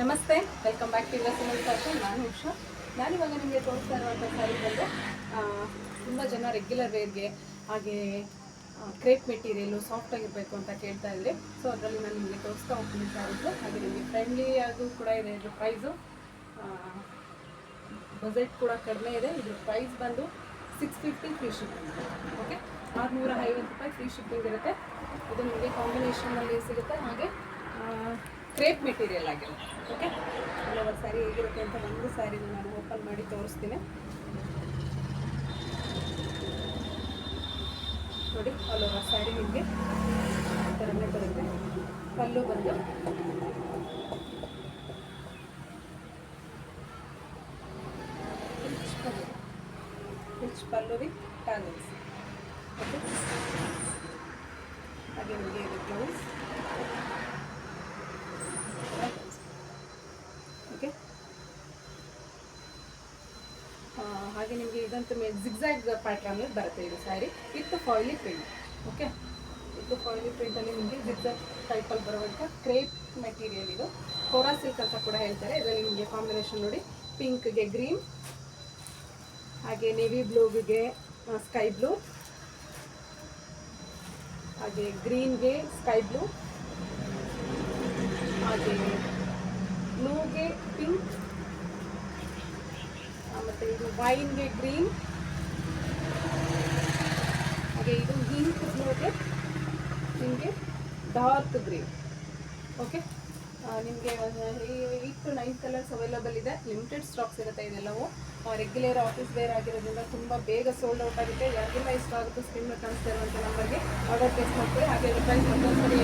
ನಮಸ್ತೆ welcome back to cinema fashion ನಾನು ಉಷಾ. ನಾನಿವಾಗ ನಿಮಗೆ ತೋರಿಸ್ತಾ ಇರುವಂಥ ಸ್ಯಾರಿ ಬಂದು ತುಂಬ ಜನ ರೆಗ್ಯುಲರ್ ವೇರ್ಗೆ ಹಾಗೆ ಕ್ರೇಪ್ ಮೆಟೀರಿಯಲು ಸಾಫ್ಟ್ ಆಗಿರಬೇಕು ಅಂತ ಕೇಳ್ತಾ ಇದ್ರಿ. ಸೊ ಅದರಲ್ಲಿ ನಾನು ನಿಮಗೆ ತೋರಿಸ್ತಾ ಹೋಗ್ತೀನಿ ಸ್ಯಾರೀಸು ಹಾಗೆ ನಿಮಗೆ ಫ್ರೆಂಡ್ಲಿ ಆಗು ಕೂಡ ಇದೆ. ಇದ್ರ ಪ್ರೈಸು ಬಜೆಟ್ ಕೂಡ ಕಡಿಮೆ ಇದೆ. ಇದ್ರ ಪ್ರೈಸ್ ಬಂದು six fifty free shipping okay ಆರುನೂರ ಐವತ್ತು ರೂಪಾಯಿ ಫ್ರೀ ಶಿಪ್ಪಿಂಗ್ ಇರುತ್ತೆ. ಇದು ನಿಮಗೆ ಕಾಂಬಿನೇಷನಲ್ಲಿ ಸಿಗುತ್ತೆ. ಹಾಗೆ ಕ್ರೇಪ್ ಮೆಟೀರಿಯಲ್ ಆಗಿರುತ್ತೆ. ಓಕೆ ಹಲವಾರು ಸ್ಯಾರಿ ಹೇಗಿರುತ್ತೆ ಅಂತ ಒಂದು ಸ್ಯಾರಿನ ನಾನು ಓಪನ್ ಮಾಡಿ ತೋರಿಸ್ತೀನಿ. ನೋಡಿ ಆಲ್ ಓವರ್ ಸ್ಯಾರಿ ನಿಮಗೆ ಥರನೇ ಬರುತ್ತೆ. ಪಲ್ಲು ಬಂದು. ಪಲ್ಲುವಿ ಪಲ್ಲು ಓಕೆ ಹಾಗೆ ನಿಮಗೆ ಇದು ಬ್ಲೌಸ್ ಓಕೆ ಹಾಗೆ ನಿಮಗೆ ಇದಂತ ಮೇ ಜಿಗ್ಸಾಗ್ ಪ್ಯಾಟ್ರನ್ ಬರುತ್ತೆ ಇದು sari with foil print okay with foil ಪ್ರಿಂಟಲ್ಲಿ ನಿಮಗೆ ಜಿಗ್ಸಾಗ್ ಟೈಪಲ್ಲಿ ಬರುವಂಥ ಕ್ರೇಪ್ ಮೆಟೀರಿಯಲ್ ಇದು. ಕೋರಾ ಸಿಲ್ಕ್ ಅಂತ ಕೂಡ ಹೇಳ್ತಾರೆ. ಇದರಲ್ಲಿ ನಿಮಗೆ ಕಾಂಬಿನೇಷನ್ ನೋಡಿ ಪಿಂಕ್ಗೆ ಗ್ರೀನ್ ಹಾಗೆ ನೇವಿ ಬ್ಲೂಗೆ ಸ್ಕೈ ಬ್ಲೂ ಹಾಗೆ ಗ್ರೀನ್ಗೆ ಸ್ಕೈ ಬ್ಲೂ ಹಾಗೆ ಬ್ಲೂಗೆ ಪಿಂಕ್ ಮತ್ತು ಇದು ವೈನ್ಗೆ ಗ್ರೀನ್ ಹಾಗೆ ಇದು ಹಿಂಕ್ ನೋಡಿದ್ರೆ ನಿಮಗೆ ಡಾರ್ಕ್ ಗ್ರೀನ್ ಓಕೆ ನಿಮಗೆ eight two nine colours available ಇದೆ. ಲಿಮಿಟೆಡ್ ಸ್ಟಾಕ್ಸ್ ಇರುತ್ತೆ ಇದೆಲ್ಲವೂ. ರೆಗ್ಯುಲರ್ ಆಫೀಸ್ ವೇರ್ ಆಗಿರೋದ್ರಿಂದ ತುಂಬ ಬೇಗ ಸೋಲ್ಡ್ ಔಟ್ ಆಗುತ್ತೆ. ಯಾರಿಗೆಲ್ಲ ಇಷ್ಟ ಆಗುತ್ತೆ ಸ್ಕ್ರೀನ್ ಕಾಣಿಸ್ತಾ ಇರುವಂಥ ನಂಬರ್ಗೆ ಆರ್ಡರ್ ಪ್ಲೇಸ್ ಮಾಡ್ತೀವಿ ಹಾಗೆ ಪ್ರೈಸ್ ಮತ್ತೊಂದ್ಸರಿ